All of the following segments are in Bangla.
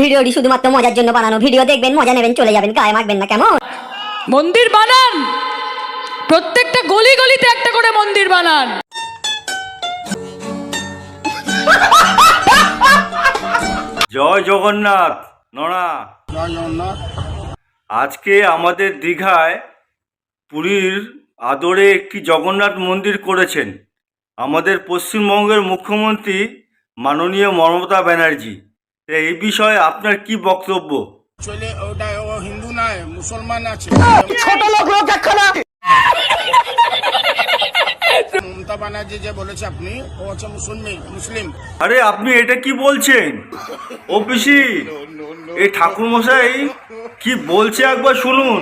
ভিডিওটি শুধুমাত্র মজার জন্য বানানো ভিডিও দেখবেন মজা নেবেন চলে যাবেন গায়ে মাখবেন না কেমন? মন্দির বানান! প্রত্যেকটা গলি গলিতে একটা করে মন্দির বানান। জয় জগন্নাথ নড়া। আজকে আমাদের দীঘায় পুরীর আদরে একটি জগন্নাথ মন্দির করেছেন। আমাদের পশ্চিমবঙ্গের মুখ্যমন্ত্রী মাননীয় মমতা ব্যানার্জি। এই বিষয়ে আপনার কি বক্তব্য? চলে ওটা ও হিন্দু নয় মুসলমান আছে। ছোট লোক লোক একখানা মমতা ব্যানার্জি যে বলেছে আপনি ও হচ্ছে মুসলমান মুসলিম। আরে আপনি এটা কি বলছেন? ও পিসি এই ঠাকুর মশাই কি বলছে একবার শুনুন।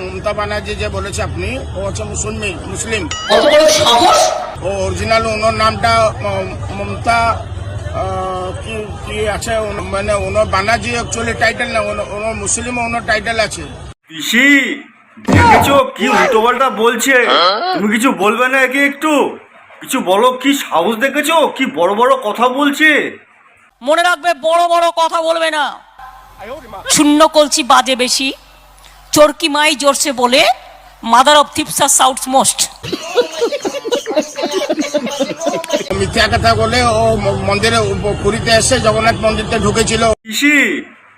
মমতা ব্যানার্জি যে বলেছে আপনি ও হচ্ছে মুসলমান মুসলিম। ও অরিজিনাল ওনার নামটা মমতা কি কি আছে মানে ওনার ব্যানার্জি অ্যাকচুয়ালি টাইটেল না ওনার মুসলিম ওনার টাইটেল আছে পিসি দেখেছ কি উল্টোপাল্টা বলছে? তুমি কিছু বলবে না একে একটু? কিছু বলো, কি সাহস দেখেছ? কি বড় বড় কথা বলছে? মনে রাখবে, বড় বড় কথা বলবে না। শূন্য কলছি বাজে বেশি। চরকি মাই জোরসে বলে মাদার অফ থিপসা সাউথ মোস্ট মিথ্যা কথা বলে ও মন্দিরে পুরীতে এসে জগন্নাথ মন্দিরতে ঢুকেছিল। পিসি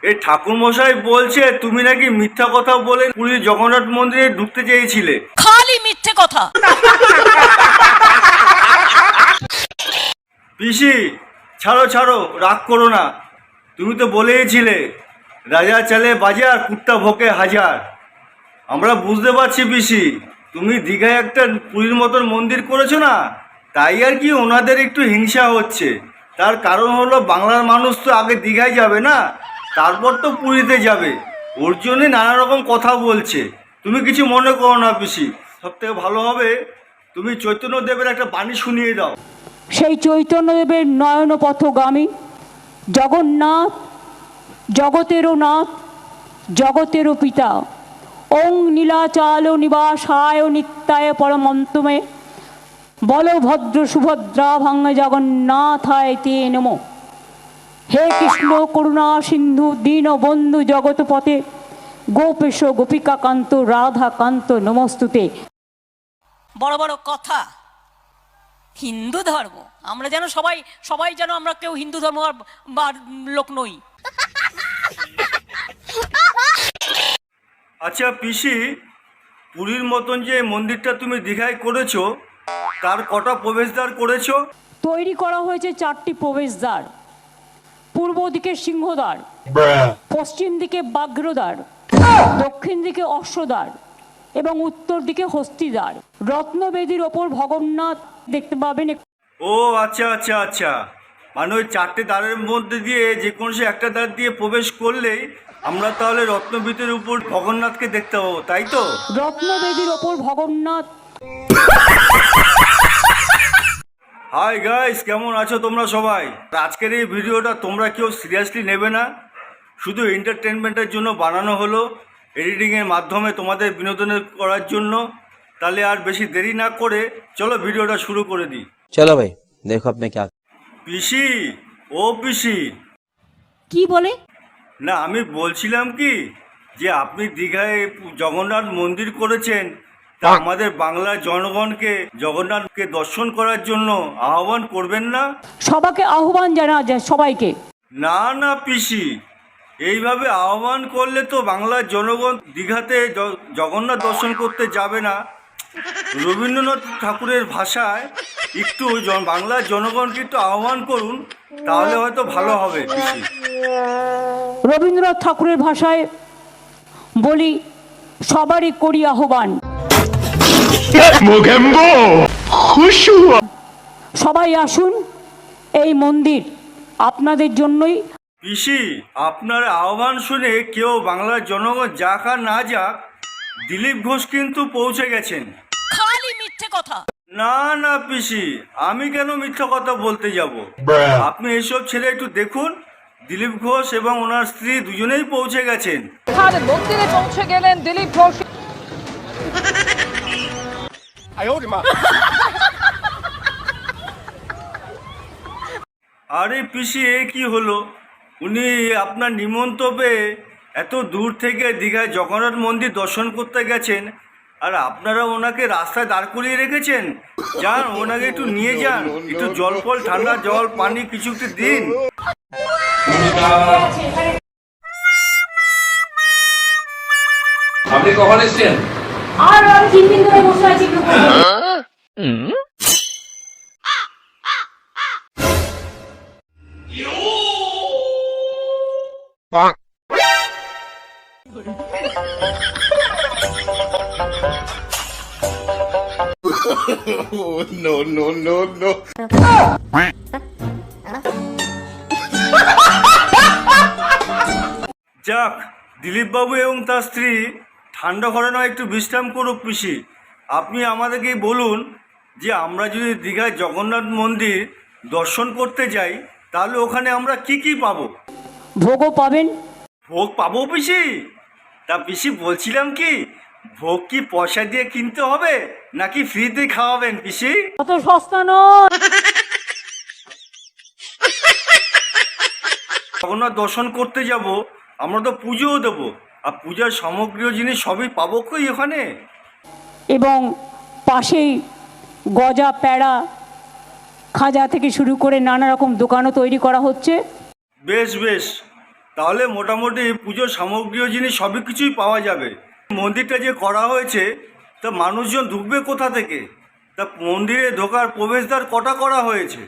এই ঠাকুর মশাই বলছে তুমি নাকি মিথ্যা কথা বলে পুরী জগন্নাথ মন্দিরে ঢুকতে চেয়েছিলে। খালি মিথ্যে কথা। পিসি ছাড়ো ছাড়ো রাগ করো না। তুমি তো বলেইছিলে রাজা চালে বাজার কুত্তা ভোকে হাজার। আমরা বুঝতে পারছি পিসি তুমি দীঘায় একটা পুরীর মতন মন্দির করেছ না? তাই আর কি ওনাদের একটু হিংসা হচ্ছে। তার কারণ হলো বাংলার মানুষ তো আগে দীঘায় যাবে না, তারপর তো পুরীতে যাবে। ওর জন্যে নানা রকম কথা বলছে। তুমি কিছু মনে করো না পিসি, সব থেকে ভালো হবে তুমি চৈতন্যদেবের একটা বাণী শুনিয়ে দাও। সেই চৈতন্যদেবের নয়ন পথগামী জগন্নাথ, জগতেরও নাথ, জগতেরও পিতা। ওং নীলাচাল নিবাসায় নিত্যায় পরমন্তমে। বলভদ্র সুভদ্রা ভাঙ্গ জগন্নাথায় তে নম। হে কৃষ্ণ করুণা সিন্ধু দীন বন্ধু জগৎপথে গোপেশ গোপিকাকান্ত রাধাকান্ত নমস্তুতে। বড় বড় কথা হিন্দু ধর্ম আমরা যেন সবাই সবাই যেন আমরা কেউ হিন্দু ধর্ম আর- বা লোক নই। আচ্ছা পিসি পুরীর মতন যে মন্দিরটা তুমি দীঘায় করেছ তার কটা প্রবেশদ্বার করেছ? তৈরি করা হয়েছে চারটি প্রবেশদ্বার। পূর্ব দিকে সিংহদ্বার পশ্চিম দিকে বাগ্রদ্বার দক্ষিণ দিকে অশ্বদ্বার এবং উত্তর দিকে হস্তিদ্বার। রত্নবেদির ওপর ভগন্নাথ দেখতে পাবেন ও আচ্ছা আচ্ছা আচ্ছা। মানে ওই চারটে দ্বারের মধ্যে দিয়ে যে কোনো সে একটা দ্বার দিয়ে প্রবেশ করলেই আমরা তাহলে রত্নবীতের উপর জগন্নাথকে দেখতে পাবো তাই তো? রত্নবেদীর ওপর ভগন্নাথ হাই গাইস কেমন আছো তোমরা সবাই? আজকের এই ভিডিওটা তোমরা কেউ সিরিয়াসলি নেবে না। শুধু এন্টারটেনমেন্টের জন্য বানানো হলো এডিটিংয়ের মাধ্যমে তোমাদের বিনোদনের করার জন্য। তাহলে আর বেশি দেরি না করে চলো ভিডিওটা শুরু করে দিই। চলো ভাই দেখো আপনি কে পিসি ও পিসি। কি বলে? না আমি বলছিলাম কি যে আপনি দীঘায় জগন্নাথ মন্দির করেছেন তা আমাদের বাংলার জনগণকে জগন্নাথকে দর্শন করার জন্য আহ্বান করবেন না? সবাকে আহ্বান জানা যায় সবাইকে। না না পিসি এইভাবে আহ্বান করলে তো বাংলার জনগণ দীঘাতে জগন্নাথ দর্শন করতে যাবে না। রবীন্দ্রনাথ ঠাকুরের ভাষায় একটু বাংলার জনগণকে একটু আহ্বান করুন তাহলে হয়তো ভালো হবে পিসি। রবীন্দ্রনাথ ঠাকুরের ভাষায় বলি সবারই করি আহ্বান। সবাই আসুন এই মন্দির আপনাদের জন্যই। পিসি আপনার আহ্বান শুনে কেউ বাংলার জনগণ যাক আর না যাক দিলীপ ঘোষ কিন্তু পৌঁছে গেছেন। খালি মিথ্যে কথা। না না পিসি আমি কেন মিথ্যা কথা বলতে যাব? আপনি এসব ছেলে একটু দেখুন দিলীপ ঘোষ এবং ওনার স্ত্রী দুজনেই পৌঁছে গেছেন। মন্দিরে পৌঁছে গেলেন দিলীপ ঘোষ। আরে পিসি এ কি হলো? উনি আপনার নিমন্ত্রণ পেয়ে এত দূর থেকে দীঘায় জগন্নাথ মন্দির দর্শন করতে গেছেন আর আপনারা ওনাকে রাস্তায় দাঁড় করিয়ে রেখেছেন? যান ওনাকে একটু নিয়ে যান। একটু জল ফল ঠান্ডা জল পানি কিছু একটু দিন। আপনি কখন এসছেন? আর আমি তিন দিন ধরে বসে আছি একটু যাক দিলীপবাবু এবং তার স্ত্রী ঠান্ডা ঘরে নয় একটু বিশ্রাম করুক পিসি। আপনি আমাদেরকে বলুন যে আমরা যদি দীঘায় জগন্নাথ মন্দির দর্শন করতে যাই তাহলে ওখানে আমরা কি কি পাবো? ভোগও পাবেন। ভোগ পাবো পিসি? তা পিসি বলছিলাম কি ভোগ কি পয়সা দিয়ে কিনতে হবে নাকি ফ্রিতে খাওয়াবেন পিসি? অত সস্তা নয়। জগন্নাথ দর্শন করতে যাব আমরা তো পুজোও দেবো। আর পূজার সামগ্রীয় জিনিস সবই পাবো কই ওখানে এবং পাশেই গজা প্যাড়া খাজা থেকে শুরু করে নানা রকম দোকানও তৈরি করা হচ্ছে। বেশ বেশ। তাহলে মোটামুটি পুজোর সামগ্রীয় জিনিস সবই কিছুই পাওয়া যাবে। মন্দিরটা যে করা হয়েছে তা মানুষজন ঢুকবে কোথা থেকে? তা মন্দিরে ঢোকার প্রবেশদ্বার কটা করা হয়েছে?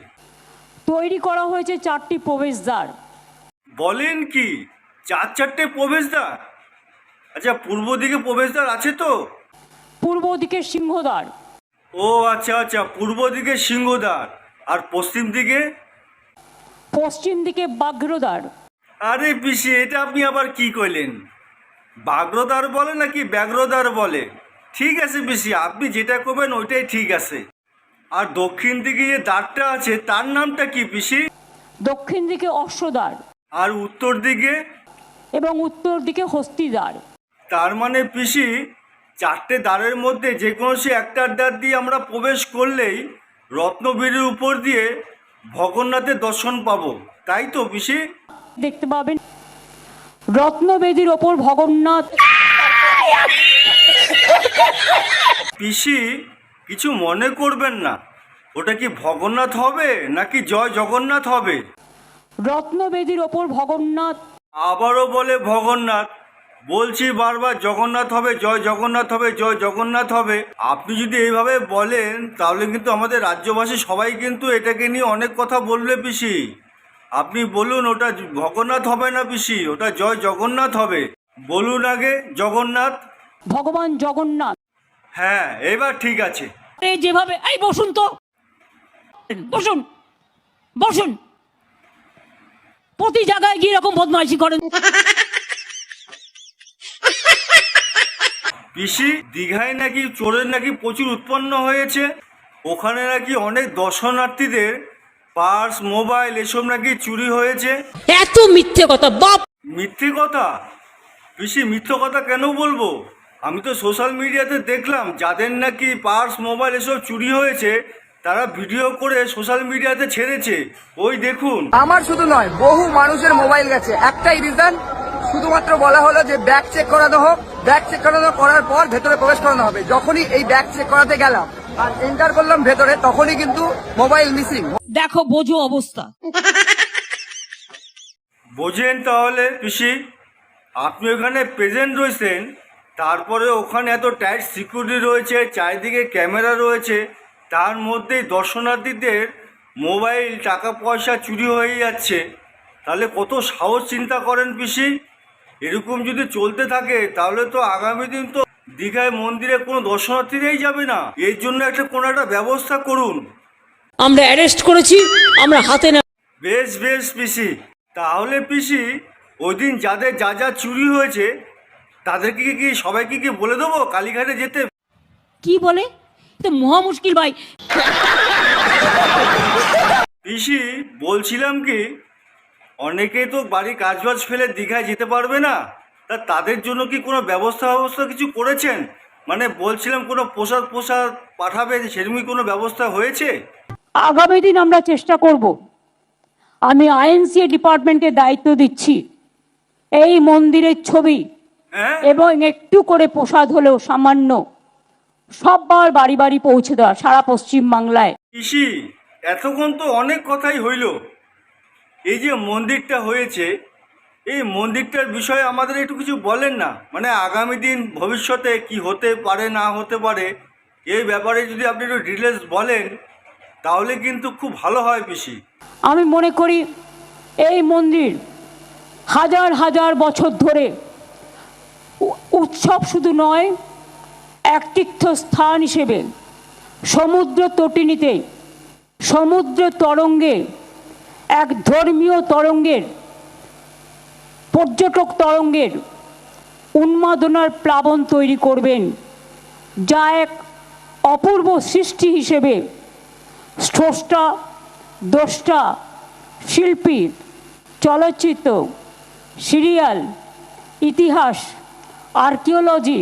তৈরি করা হয়েছে চারটি প্রবেশদ্বার। বলেন কি চার চারটে প্রবেশদ্বার? আচ্ছা পূর্ব দিকে প্রবেশদ্বার আছে তো? পূর্ব দিকে সিংহদ্বার। ও আচ্ছা আচ্ছা পূর্ব দিকে সিংহদ্বার। আর পশ্চিম দিকে? পশ্চিম দিকে বাগ্রদ্বার আরে পিসি এটা আপনি আবার কি কইলেন? বাগ্রদার বলে নাকি ব্যাগ্রদার বলে? ঠিক আছে পিসি আপনি যেটা করবেন ওইটাই ঠিক আছে। আর দক্ষিণ দিকে যে দ্বারটা আছে তার নামটা কি পিসি? দক্ষিণ দিকে অশ্বদ্বার। আর উত্তর দিকে? এবং উত্তর দিকে হস্তিদ্বার। তার মানে পিসি চারটে দ্বারের মধ্যে যে কোনো সে একটার দ্বার দিয়ে আমরা প্রবেশ করলেই রত্নবীরের উপর দিয়ে ভগন্নাথের দর্শন পাবো। তাই তো পিসি? দেখতে পাবেন রত্নবেদীর ওপর ভগন্নাথ। পিসি কিছু মনে করবেন না। ওটা কি ভগন্নাথ হবে নাকি জয় জগন্নাথ হবে? রত্নবেদীর ওপর ভগন্নাথ। আবারও বলে ভগন্নাথ বলছি বারবার জগন্নাথ হবে জয় জগন্নাথ হবে জয় জগন্নাথ হবে। আপনি যদি এইভাবে বলেন তাহলে কিন্তু আমাদের রাজ্যবাসী সবাই কিন্তু এটাকে নিয়ে অনেক কথা বলবে পিসি। আপনি বলুন ওটা ভগন্নাথ হবে না পিসি? ওটা জয় জগন্নাথ হবে। বলুন আগে জগন্নাথ। ভগবান জগন্নাথ। হ্যাঁ এবার ঠিক আছে। এই যেভাবে এই বসুন তো। বসুন বসুন। প্রতি জায়গায় গিয়ে এরকম বদমাইশি করেন। পিসি দীঘায় নাকি চোরের নাকি প্রচুর উৎপন্ন হয়েছে? ওখানে নাকি অনেক দর্শনার্থীদের পার্স মোবাইল এসব নাকি চুরি হয়েছে? এত মিথ্যে কথা বাপ! মিথ্যে কথা? পিসি মিথ্যে কথা কেন বলব? আমি তো সোশ্যাল মিডিয়াতে দেখলাম যাদের নাকি পার্স মোবাইল এসব চুরি হয়েছে তারা ভিডিও করে সোশ্যাল মিডিয়াতে ছেড়েছে। ওই দেখুন। আমার শুধু নয় বহু মানুষের মোবাইল গেছে। একটাই রিজন শুধুমাত্র বলা হলো যে ব্যাগ চেক করানো হোক ব্যাগ চেক করানো করার পর ভেতরে প্রবেশ করানো হবে। যখনই এই ব্যাগ চেক করাতে গেলাম আর এন্টার করলাম ভেতরে তখনই কিন্তু মোবাইল মিসিং দেখো বোঝো অবস্থা। বোঝেন তাহলে পিসি। আপনি ওখানে প্রেজেন্ট রয়েছেন তারপরে ওখানে এত টাইট সিকিউরিটি রয়েছে চারিদিকে ক্যামেরা রয়েছে তার মধ্যেই দর্শনার্থীদের মোবাইল টাকা পয়সা চুরি হয়ে যাচ্ছে। তাহলে কত সাহস চিন্তা করেন পিসি? এরকম যদি চলতে থাকে তাহলে তো আগামী দিন তো দীঘায় মন্দিরে কোনো দর্শনার্থীরাই যাবে না। এর জন্য একটা কোনো একটা ব্যবস্থা করুন। আমরা অ্যারেস্ট করেছি আমরা হাতে না বেশ বেশ পিসি। তাহলে পিসি ওই দিন যাদের যা যা চুরি হয়েছে তাদেরকে কি সবাইকে কি বলে দেবো? কালীঘাটে যেতে কি বলে? তো মহা মুশকিল ভাই। পিসি বলছিলাম কি অনেকেই তো বাড়ি কাজবাজ ফেলে দীঘায় যেতে পারবে না। তা তাদের জন্য কি কোনো ব্যবস্থা ব্যবস্থা কিছু করেছেন? মানে বলছিলাম কোনো পোশাক পোশাক পাঠাবে সেরকমই কোনো ব্যবস্থা হয়েছে? আগামী দিন আমরা চেষ্টা করব। আমি আইএনসিএ ডিপার্টমেন্টকে দায়িত্ব দিচ্ছি। এই মন্দিরের ছবি হ্যাঁ? এবং একটু করে প্রসাদ হলেও সামান্য। সববার বাড়ি বাড়ি পৌঁছে দেওয়া সারা পশ্চিম বাংলায় পিসি এতক্ষণ তো অনেক কথাই হইল। এই যে মন্দিরটা হয়েছে, এই মন্দিরটার বিষয়ে আমাদের একটু কিছু বলেন না? মানে আগামী দিন ভবিষ্যতে কি হতে পারে, না হতে পারে, এই ব্যাপারে যদি আপনি একটু ডিটেলস বলেন, তাহলে কিন্তু খুব ভালো হয় পিসি। আমি মনে করি এই মন্দির হাজার হাজার বছর ধরে উৎসব শুধু নয়, এক তীর্থস্থান হিসেবে সমুদ্র তটিনীতে, সমুদ্র তরঙ্গে এক ধর্মীয় তরঙ্গের, পর্যটক তরঙ্গের উন্মাদনার প্লাবন তৈরি করবেন, যা এক অপূর্ব সৃষ্টি হিসেবে স্রষ্টা, দ্রষ্টা, শিল্পী, চলচ্চিত্র, সিরিয়াল, ইতিহাস, আর্কিওলজি,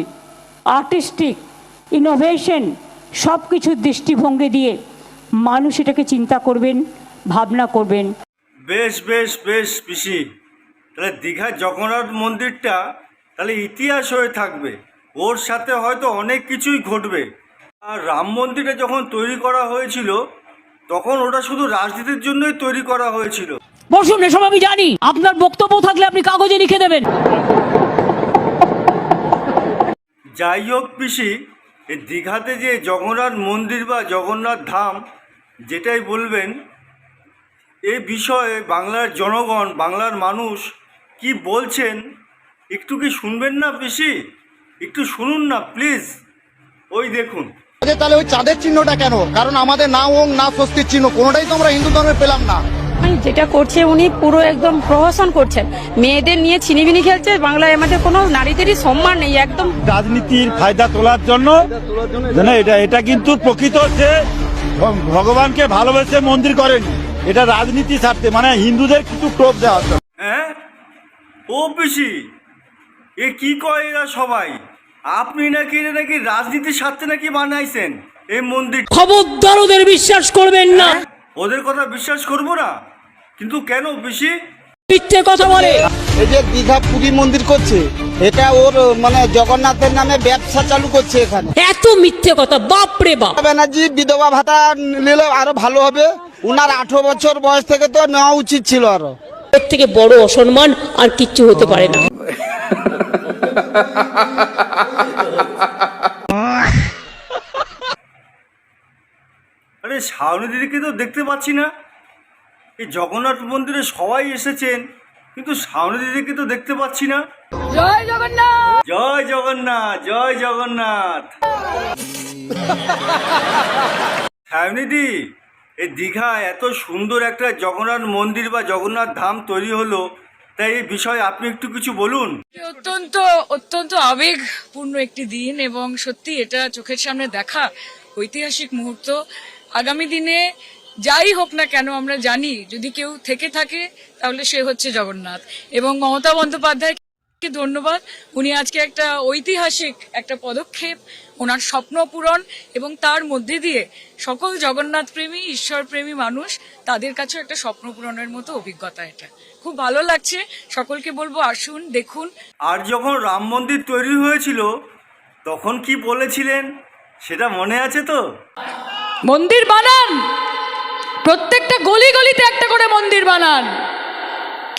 আর্টিস্টিক, ইনোভেশন সব কিছুর দৃষ্টিভঙ্গি দিয়ে মানুষ এটাকে চিন্তা করবেন। ভাবনা করবেন। বেশ বেশ বেশ পিসি। তাহলে দীঘার জগন্নাথ মন্দিরটা তাহলে ইতিহাস হয়ে থাকবে। ওর সাথে হয়তো অনেক কিছুই ঘটবে। আর রাম মন্দিরটা যখন তৈরি করা হয়েছিল তখন ওটা শুধু রাজনীতির জন্যই তৈরি করা হয়েছিল। বসুন এসব আমি জানি। আপনার বক্তব্য থাকলে আপনি কাগজে লিখে দেবেন। যাই হোক পিসি দীঘাতে যে জগন্নাথ মন্দির বা জগন্নাথ ধাম যেটাই বলবেন এই বিষয়ে বাংলার জনগণ বাংলার মানুষ কি বলছেন? একটু কি শুনবেন না পিসি একটু শুনুন না প্লিজ। ওই দেখুন। তাহলে ওই চাঁদের চিহ্নটা কেন? কারণ আমাদের না ওং না স্বস্তির চিহ্ন কোনোটাই তো আমরা হিন্দু ধর্মে পেলাম না। যেটা করছে উনি পুরো একদম প্রহসন করছেন। মেয়েদের নিয়ে ছিনিবিনি খেলছে বাংলায় আমাদের কোনো নারীদেরই সম্মান নেই একদম। রাজনীতির ফায়দা তোলার জন্য এটা এটা কিন্তু প্রকৃত যে ভগবানকে ভালোবেসে মন্দির করেনি। এটা রাজনীতি স্বার্থে মানে হিন্দুদের কিছু টোপ দেওয়া হচ্ছে। হ্যাঁ? ও পিসি এ কি কয় এরা সবাই? আপনি নাকি এটা নাকি রাজনীতির স্বার্থে নাকি বানাইছেন? এই মন্দির খবরদার ওদের বিশ্বাস করবেন না। ওদের কথা বিশ্বাস করব না। কিন্তু কেন বেশি মিথ্যে কথা বলে। এই যে দীঘা পুরী মন্দির করছে এটা ওর মানে জগন্নাথের নামে ব্যবসা চালু করছে এখানে। এত মিথ্যে কথা বাপ রে বাপ। ব্যানার্জি বিধবা ভাতা নিলে আরও ভালো হবে। উনার আঠারো বছর বয়স থেকে তো নেওয়া উচিত ছিল আরও। এর থেকে বড় অসম্মান আর কিচ্ছু হতে পারে না। আরে শাওনি দিদিকে তো দেখতে পাচ্ছি না। এই জগন্নাথ মন্দিরে সবাই এসেছেন কিন্তু শাওনি দিদিকে তো দেখতে পাচ্ছি না। জয় জগন্নাথ! জয় জগন্নাথ জয় জগন্নাথ। শাওনিদি এই দীঘা এত সুন্দর একটা জগন্নাথ মন্দির বা জগন্নাথ ধাম তৈরি হলো তাই এই বিষয়ে আপনি একটু কিছু বলুন। অত্যন্ত অত্যন্ত আবেগপূর্ণ একটি দিন এবং সত্যি এটা চোখের সামনে দেখা ঐতিহাসিক মুহূর্ত। আগামী দিনে যাই হোক না কেন আমরা জানি, যদি কেউ থেকে থাকে তাহলে সে হচ্ছে জগন্নাথ। এবং মমতা বন্দ্যোপাধ্যায়কে ধন্যবাদ। উনি আজকে একটা ঐতিহাসিক একটা পদক্ষেপ ওনার স্বপ্ন পূরণ এবং তার মধ্যে দিয়ে সকল জগন্নাথ প্রেমী ঈশ্বর প্রেমী মানুষ তাদের কাছেও একটা স্বপ্ন পূরণের মতো অভিজ্ঞতা এটা। খুব ভালো লাগছে। সকলকে বলব আসুন দেখুন। আর যখন রাম মন্দির তৈরি হয়েছিল তখন কি বলেছিলেন? সেটা মনে আছে তো? মন্দির বানান! প্রত্যেকটা গলি গলিতে একটা করে মন্দির বানান।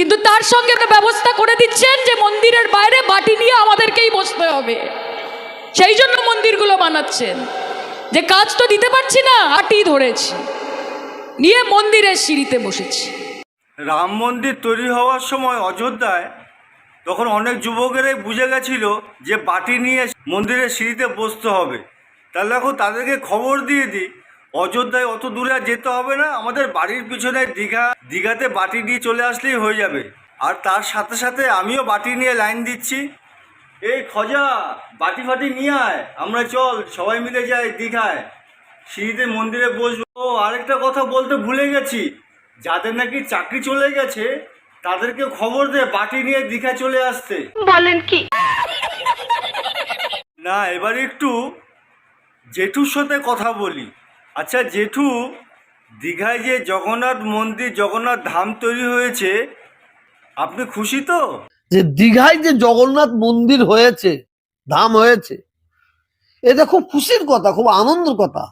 কিন্তু তার সঙ্গে একটা ব্যবস্থা করে দিচ্ছেন যে মন্দিরের বাইরে বাটি নিয়ে আমাদেরকেই বসতে হবে। সেই জন্য মন্দিরগুলো বানাচ্ছেন। যে কাজ তো দিতে পারছি না, আটি ধরেছি। নিয়ে মন্দিরের সিঁড়িতে বসেছি। রাম মন্দির তৈরি হওয়ার সময় অযোধ্যায় তখন অনেক যুবকেরাই বুঝে গেছিল যে বাটি নিয়ে মন্দিরের সিঁড়িতে বসতে হবে। তাহলে এখন তাদেরকে খবর দিয়ে দিই অযোধ্যায় অত দূরে আর যেতে হবে না আমাদের বাড়ির পিছনে দীঘা দীঘাতে বাটি নিয়ে চলে আসলেই হয়ে যাবে। আর তার সাথে সাথে আমিও বাটি নিয়ে লাইন দিচ্ছি। এই খজা বাটি ফাটি নিয়ে আয়। আমরা চল সবাই মিলে যাই দীঘায়। সিঁড়িতে মন্দিরে বসবো। ও আরেকটা কথা বলতে ভুলে গেছি। যাদের নাকি চাকরি চলে গেছে তাদেরকে খবর দে বাটি নিয়ে দীঘা চলে আসতে। বলেন কি? না এবার একটু জেঠুর সাথে কথা বলি। আচ্ছা জেঠু, দীঘায় যে জগন্নাথ মন্দির, জগন্নাথ ধাম তৈরি হয়েছে, আপনি খুশি তো? যে দীঘায় যে জগন্নাথ মন্দির হয়েছে, ধাম হয়েছে, এটা খুব খুশির কথা, খুব আনন্দের কথা।